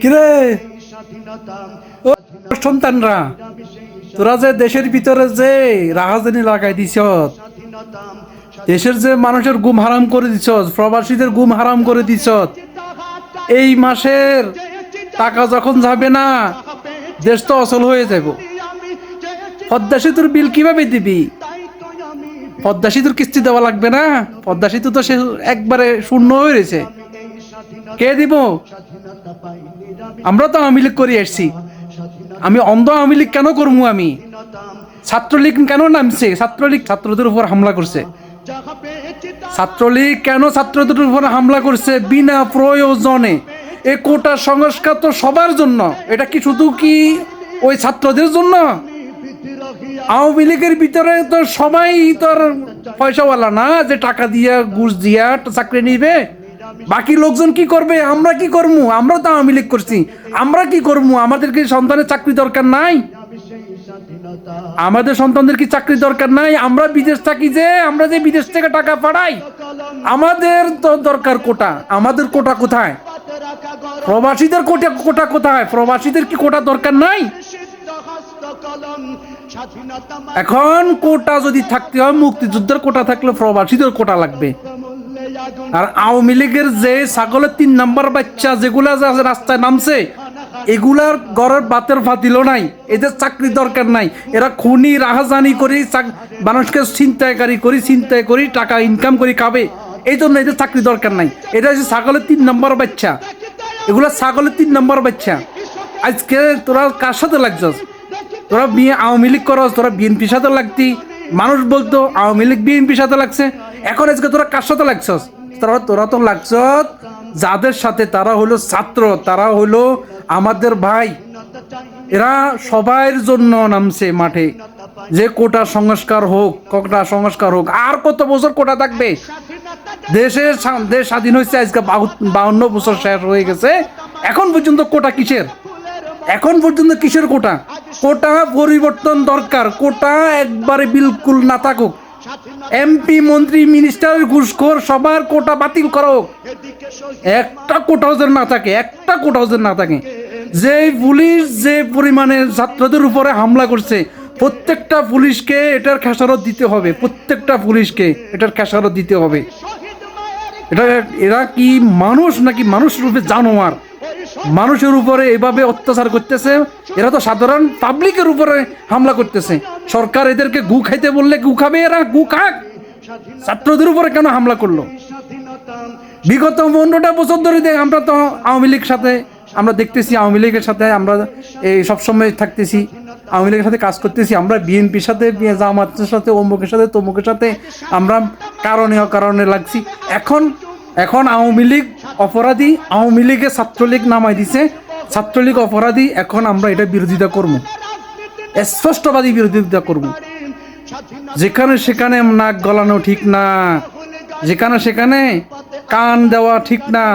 কিরে? সন্তানরা তোরা যে দেশের ভিতরে যে রাহাজানি লাগাই দিছ দেশের যে মানুষের গুম হারাম করে দিছ প্রবাসীদের গুম হারাম করে দিছ এই মাসের টাকা যখন যাবে না দেশ তো অচল হয়ে যাব। পদ্মা সেতুর বিল কীভাবে দিবি? পদ্মা সেতুর কিস্তি দেওয়া লাগবে না? পদ্মা সেতু তো সে একবারে শূন্য হয়ে রয়েছে। কে দিব? আমরা তো আওয়ামী লীগ করে এসছি আমি অন্ধ আওয়ামী লীগ কেন করব আমি? ছাত্রলীগ কেন নামছে? ছাত্রলীগ ছাত্রদের উপর হামলা করছে। ছাত্রলীগ কেন ছাত্রদের উপর হামলা করছে বিনা প্রয়োজনে? এ কোটা সংস্কার তো সবার জন্য। এটা কি শুধু কি ওই ছাত্রদের জন্য? আওয়ামী লীগের ভিতরে তো সবাই তোর পয়সাওয়ালা না যে টাকা দিয়া, ঘুষ দিয়া, চাকরি নিবে? বাকি লোকজন কি করবে? আমরা কি করব আমরা তো আওয়ামী লীগ করছি। আমরা কি করব আমাদের কি সন্তানের চাকরি দরকার নাই? আমাদের সন্তানদের কি চাকরি দরকার নাই? আমরা বিদেশ থাকি যে, আমরা যে বিদেশ থেকে টাকা পাঠাই, আমাদের তো দরকার কোটা। আমাদের কোটা কোথায়? প্রবাসীদের কোটা কোটা কোথায়? প্রবাসীদের কি কোটা দরকার নাই? এখন কোটা যদি থাকতে হয়, মুক্তিযুদ্ধের কোটা থাকলে প্রবাসীদের কোটা লাগবে। আর আওয়ামী লীগের যে ছাগলের তিন নাম্বার বাচ্চা যেগুলা রাস্তায় নামছে, এগুলার ঘরের বাতের ফাতিল নাই, এদের চাকরি দরকার নাই। এরা খুনি, রাহাজানি করি মানুষকে ছিনতাইকারী করি, ছিনতাই করি, টাকা ইনকাম করি খাবে। এই জন্য এদের চাকরি দরকার নাই। এটা হচ্ছে ছাগলের তিন নম্বর বাচ্চা। এগুলা ছাগলের তিন নম্বর বাচ্চা। আজকে তোরা কার সাথে লাগছস? তোরা বিয়ে আওয়ামী লীগ করস, তোরা বিএনপির সাথে লাগতি। মানুষ বলতো, আওয়ামী লীগ বিএনপির সাথে লাগছে। এখন আজকে তোরা কার সাথে লাগছস? তোরা তোরা তো লাগছ যাদের সাথে তারা হলো ছাত্র, তারা হলো আমাদের ভাই। এরা সবার জন্য নামছে মাঠে। যে কোটা সংস্কার হোক, কোটা সংস্কার হোক, আর কত বছর কোটা থাকবে? দেশের দেশ স্বাধীন হয়েছে, আজকে বাউন্ন বছর শেষ হয়ে গেছে। এখন পর্যন্ত কোটা কিসের? এখন পর্যন্ত কিসের কোটা? কোটা পরিবর্তন দরকার। কোটা একবারে বিলকুল না থাকুক। এমপি, মন্ত্রী, মিনিস্টার, ঘুষখোর, সবার কোটা বাতিল করা। একটা কোটা হাউসের না থাকে, একটা কোটা হাউসের না থাকে। যে পুলিশ যে পরিমাণে ছাত্রদের উপরে হামলা করছে, প্রত্যেকটা পুলিশকে এটার খেসারত দিতে হবে, প্রত্যেকটা পুলিশকে এটার খেসারত দিতে হবে। এটা এরা কি মানুষ নাকি মানুষ রূপে জানোয়ার? মানুষের উপরে এভাবে অত্যাচার করতেছে, এরা তো সাধারণ পাবলিকের উপরে হামলা করতেছে। সরকার এদেরকে গু খাইতে বললে গু খাবে এরা, গু খাক। ছাত্রদের উপরে কেন হামলা করল? বিগত পনেরোটা বছর ধরে আমরা তো আওয়ামী লীগ সাথে, আমরা দেখতেছি আওয়ামী লীগের সাথে, আমরা এই সবসময় থাকতেছি, আওয়ামী লীগের সাথে কাজ করতেছি, আমরা বিএনপির সাথে, জামাতের সাথে, অমুকের সাথে, তমুকের সাথে, আমরা কারণে অকারণে লাগছি। এখন এখন আওয়ামী লীগ অপরাধী আওয়ামী লীগে ছাত্রলীগ নামাই দিছে। ছাত্রলীগ অপরাধী, এখন আমরা এটা বিরোধিতা করব। স্পষ্টবাদী বিরোধিতা করব। যেখানে সেখানে নাক গলানো ঠিক না। যেখানে সেখানে কান দেওয়া ঠিক না।